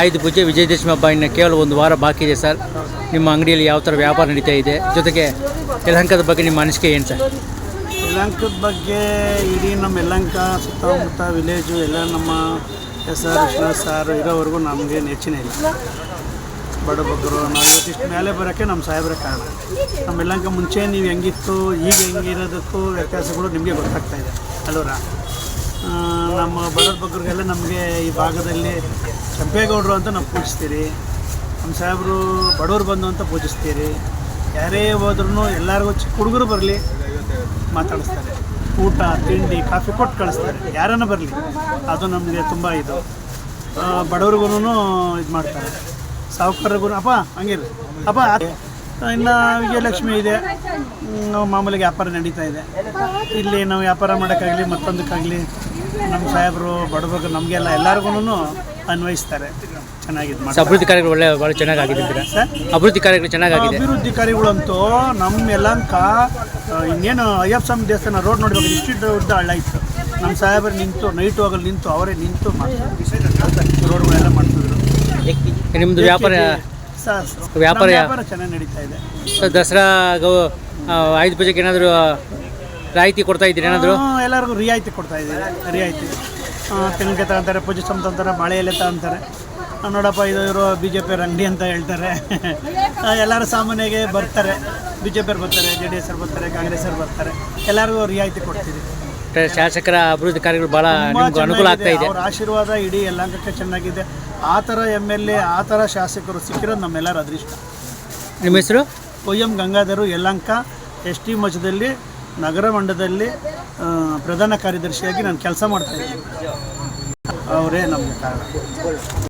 ಆಯುಧ ಪೂಜೆ ವಿಜಯದಶಮಿ ಹಬ್ಬ ಇನ್ನು ಕೇವಲ ಒಂದು ವಾರ ಬಾಕಿ ಇದೆ ಸರ್. ನಿಮ್ಮ ಅಂಗಡಿಯಲ್ಲಿ ಯಾವ ಥರ ವ್ಯಾಪಾರ ನಡೀತಾ ಇದೆ? ಜೊತೆಗೆ ಯಲಹಂಕದ ಬಗ್ಗೆ ನಿಮ್ಮ ಅನಿಸಿಕೆ ಏನು ಸರ್? ಯಲಹಂಕದ ಬಗ್ಗೆ ಇಡೀ ನಮ್ಮ ಯಲಹಂಕ ಸುತ್ತಮುತ್ತ ವಿಲೇಜು ಎಲ್ಲ ನಮ್ಮ ಎಸ್ ಆರ್ ವಿಶ್ವನಾಥ್ ಸಾರು ಇರೋವರೆಗೂ ನಮಗೆ ನೆಚ್ಚಿನ ಇಲ್ಲ. ಬಡಬಗ್ಗರು ನಾವು ಇವತ್ತಿಷ್ಟು ಮೇಲೆ ಬರೋಕ್ಕೆ ನಮ್ಮ ಸಾಹೇಬ್ರ ಕಾರಣ. ನಮ್ಮ ಯಲಹಂಕ ಮುಂಚೆ ನೀವು ಹೆಂಗಿತ್ತು, ಈಗ ಹೆಂಗಿರೋದಕ್ಕೂ ವ್ಯತ್ಯಾಸಗಳು ನಿಮಗೆ ಗೊತ್ತಾಗ್ತಾ ಇದೆ. ನಮ್ಮ ಬಡಬಗ್ಗರಿಗೆಲ್ಲ ನಮಗೆ ಈ ಭಾಗದಲ್ಲಿ ಕೆಂಪೇಗೌಡರು ಅಂತ ನಾವು ಪೂಜಿಸ್ತೀರಿ. ನಮ್ಮ ಸಾಹೇಬರು ಬಡವರು ಬಂದು ಅಂತ ಪೂಜಿಸ್ತೀರಿ. ಯಾರೇ ಹೋದ್ರೂ ಎಲ್ಲರಿಗೂ ಚಿಕ್ಕ ಹುಡುಗರು ಬರಲಿ, ಮಾತಾಡಿಸ್ತಾರೆ. ಊಟ, ತಿಂಡಿ, ಕಾಫಿ ಕೊಟ್ಟು ಕಳಿಸ್ತಾರೆ. ಯಾರನ್ನ ಬರಲಿ, ಅದು ನಮಗೆ ತುಂಬ ಇದು. ಬಡವ್ರಿಗೂ ಇದು ಮಾಡ್ತಾರೆ. ಸಾಹುಕಾರರಿಗೂ ಅಪ್ಪ ಹಂಗಿರಿ ಅಪ್ಪ ಇನ್ನು ವಿಜಯಲಕ್ಷ್ಮಿ ಇದೆ. ಮಾಮೂಲಿ ವ್ಯಾಪಾರ ನಡೀತಾ ಇದೆ. ಇಲ್ಲಿ ನಾವು ವ್ಯಾಪಾರ ಮಾಡೋಕ್ಕಾಗಲಿ ಮತ್ತೊಂದಕ್ಕಾಗಲಿ ನಮ್ಮ ಸಾಹೇಬರು, ಬಡವರು ನಮಗೆಲ್ಲ ಎಲ್ಲರಿಗೂ ಅನ್ವಯಿಸ್ತಾರೆ. ಚೆನ್ನಾಗಿದೆ. ಮಾಡ್ತಾರೆ ಅಭಿವೃದ್ಧಿ ಕಾರ್ಯಗಳು ಒಳ್ಳೆ ಭಾಳ ಚೆನ್ನಾಗಿದೆ ಅಂತೀರಾ? ಸರ್? ಅಭಿವೃದ್ಧಿ ಕಾರ್ಯಗಳು ಚೆನ್ನಾಗಿದೆ ಅಭಿವೃದ್ಧಿ ಕಾರ್ಯಗಳಂತೂ ನಮ್ಮ ಯಲಹಂಕ ಆ, ಇನ್ನೇನು ಅಯ್ಯಪ್ಪ ಸ್ವಾಮಿ ದೇವಸ್ಥಾನ ರೋಡ್ ನೋಡ್ಬೇಕು ಇಷ್ಟು ದೊಡ್ಡ ಹಳ್ಳ ಇತ್ತು. ನಮ್ಮ ಸಾಹೇಬರು ನಿಂತು ನೈಟ್ ಹೋಗಲು ನಿಂತು ಅವರೇ ನಿಂತು ಮಾಡ್ತಾರೆ. ರೋಡ್ಗಳೆಲ್ಲ ಮಾಡ್ತಿದ್ರು. ನಿಮ್ಮದು ವ್ಯಾಪಾರ ಸರ್ ವ್ಯಾಪಾರ ಚೆನ್ನಾಗಿ ನಡೀತಾ ಇದೆ. ಸರ್, ದಸರಾ ಗೌ ಆ, ಆಯುಧ ಪೂಜೆಗೆ ಏನಾದರೂ ರಾಯಿತಿ ಕೊಡ್ತಾ ಇದ್ದೀರಿ ಏನಾದರೂ? ಎಲ್ಲರಿಗೂ ರಿಯಾಯಿತಿ ಕೊಡ್ತಾ ಇದ್ದೀವಿ ರಿಯಾಯಿತಿ. ತೆಂಗಿನಕಾಯಿ ತಗೊಂತಾರೆ ಪೂಜೆ ಸಮ ತಗೊಂತಾರೆ ಬಾಳೆ ಎಲೆ ತಗೊಂತಾರೆ ಆ, ನೋಡಪ್ಪ ಇದು ಇವರು ಬಿ ಜೆ ಪಿಯವ್ರ ಅಂಗಡಿ ಅಂತ ಹೇಳ್ತಾರೆ. ಆ, ಎಲ್ಲರೂ ಸಾಮಾನ್ಯಗೆ ಬರ್ತಾರೆ. ಬಿ ಜೆ ಪಿಯವ್ರು ಬರ್ತಾರೆ ಜೆ ಡಿ ಎಸ್ ಅವ್ರು ಬರ್ತಾರೆ ಕಾಂಗ್ರೆಸ್ ಅವ್ರು ಬರ್ತಾರೆ. ಎಲ್ಲರಿಗೂ ರಿಯಾಯಿತಿ ಕೊಡ್ತೀವಿ. ಶಾಸಕರ ಅಭಿವೃದ್ಧಿ ಕಾರ್ಯಗಳು ಭಾಳ ತುಂಬಾ ನಿಮ್ಗೆ ಅನುಕೂಲ ಆಗ್ತಾ ಇದೆ. ಅವ್ರ ಆಶೀರ್ವಾದ ಇಡೀ ಯಲಹಂಕಕ್ಕೆ ಚೆನ್ನಾಗಿದೆ. ಆ ಥರ ಎಂ ಎಲ್ ಎ ಆ ಥರ ಶಾಸಕರು ಸಿಕ್ಕಿರೋದು ನಮ್ಮೆಲ್ಲರ ಅದೃಷ್ಟ. ನಿಮ್ಮ ಹೆಸರು? ಒಯ್ಯಂ ಗಂಗಾಧರು ಯಲ್ಲಂಕ ಎಸ್ ಟಿ ಮಠದಲ್ಲಿ ನಗರ ಮಂಡಲದಲ್ಲಿ ಪ್ರಧಾನ ಕಾರ್ಯದರ್ಶಿಯಾಗಿ ನಾನು ಕೆಲಸ ಮಾಡ್ತಾ ಇದ್ದೀನಿ. ಅವರೇ ನಮಗೆ ಕಾರಣ.